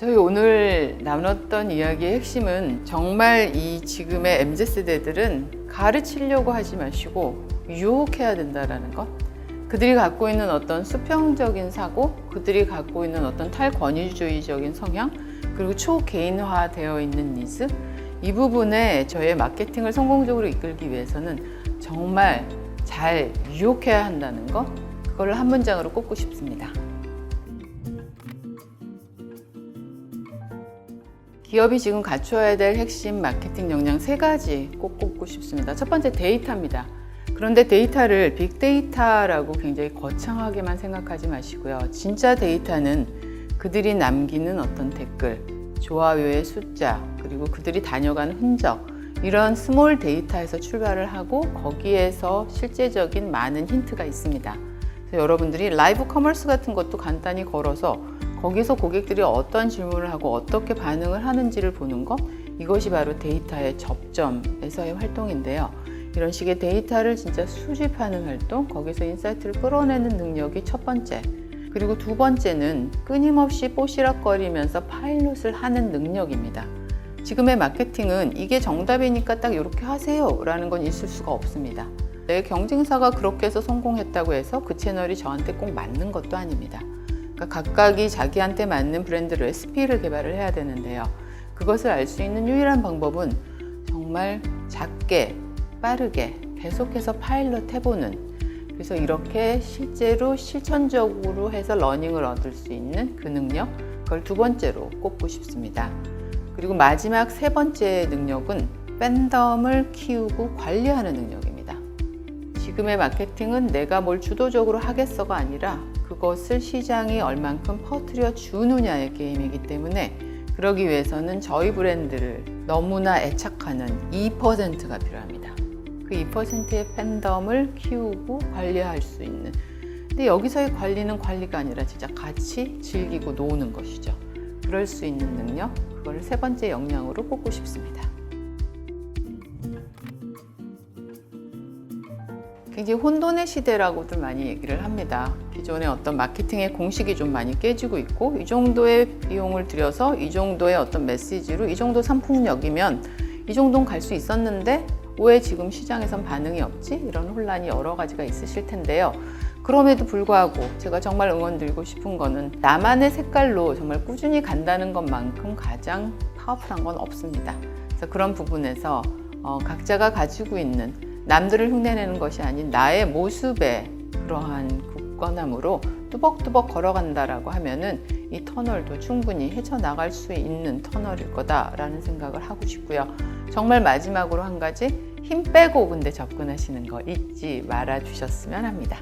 저희 오늘 나눴던 이야기의 핵심은 정말 이 지금의 MZ 세대들은 가르치려고 하지 마시고 유혹해야 된다라는 것. 그들이 갖고 있는 어떤 수평적인 사고, 그들이 갖고 있는 어떤 탈권위주의적인 성향, 그리고 초개인화되어 있는 니즈 이 부분에 저의 마케팅을 성공적으로 이끌기 위해서는 정말 잘 유혹해야 한다는 것, 그거를 한 문장으로 꼽고 싶습니다. 기업이 지금 갖춰야 될 핵심 마케팅 역량 세 가지 꼭 꼽고 싶습니다. 첫 번째 데이터입니다. 그런데 데이터를 빅데이터라고 굉장히 거창하게만 생각하지 마시고요. 진짜 데이터는 그들이 남기는 어떤 댓글, 좋아요의 숫자, 그리고 그들이 다녀간 흔적, 이런 스몰 데이터에서 출발을 하고 거기에서 실제적인 많은 힌트가 있습니다. 그래서 여러분들이 라이브 커머스 같은 것도 간단히 걸어서 거기서 고객들이 어떤 질문을 하고 어떻게 반응을 하는지를 보는 것, 이것이 바로 데이터의 접점에서의 활동인데요. 이런 식의 데이터를 진짜 수집하는 활동, 거기서 인사이트를 끌어내는 능력이 첫 번째. 그리고 두 번째는 끊임없이 뽀시락거리면서 파일럿을 하는 능력입니다. 지금의 마케팅은 이게 정답이니까 딱 이렇게 하세요 라는 건 있을 수가 없습니다. 내 경쟁사가 그렇게 해서 성공했다고 해서 그 채널이 저한테 꼭 맞는 것도 아닙니다. 그러니까 각각이 자기한테 맞는 브랜드 레시피를 개발을 해야 되는데요. 그것을 알 수 있는 유일한 방법은 정말 작게 빠르게 계속해서 파일럿 해보는 그래서 이렇게 실제로 실천적으로 해서 러닝을 얻을 수 있는 그 능력 그걸 두 번째로 꼽고 싶습니다. 그리고 마지막 세 번째 능력은 팬덤을 키우고 관리하는 능력입니다. 지금의 마케팅은 내가 뭘 주도적으로 하겠어가 아니라 그것을 시장이 얼만큼 퍼뜨려 주느냐의 게임이기 때문에 그러기 위해서는 저희 브랜드를 너무나 애착하는 2%가 필요합니다. 그 2%의 팬덤을 키우고 관리할 수 있는. 근데 여기서의 관리는 관리가 아니라 진짜 같이 즐기고 노는 것이죠. 그럴 수 있는 능력, 그거를 세 번째 역량으로 꼽고 싶습니다. 굉장히 혼돈의 시대라고들 많이 얘기를 합니다. 기존의 어떤 마케팅의 공식이 좀 많이 깨지고 있고 이 정도의 비용을 들여서 이 정도의 어떤 메시지로 이 정도 상품력이면 이 정도는 갈 수 있었는데 왜 지금 시장에선 반응이 없지? 이런 혼란이 여러 가지가 있으실 텐데요. 그럼에도 불구하고 제가 정말 응원 드리고 싶은 거는 나만의 색깔로 정말 꾸준히 간다는 것만큼 가장 파워풀한 건 없습니다. 그래서 그런 부분에서 어, 각자가 가지고 있는 남들을 흉내내는 것이 아닌 나의 모습에 그러한 굳건함으로 뚜벅뚜벅 걸어간다라고 하면은 이 터널도 충분히 헤쳐나갈 수 있는 터널일 거다라는 생각을 하고 싶고요. 정말 마지막으로 한 가지 힘 빼고 근데 접근하시는 거 잊지 말아 주셨으면 합니다.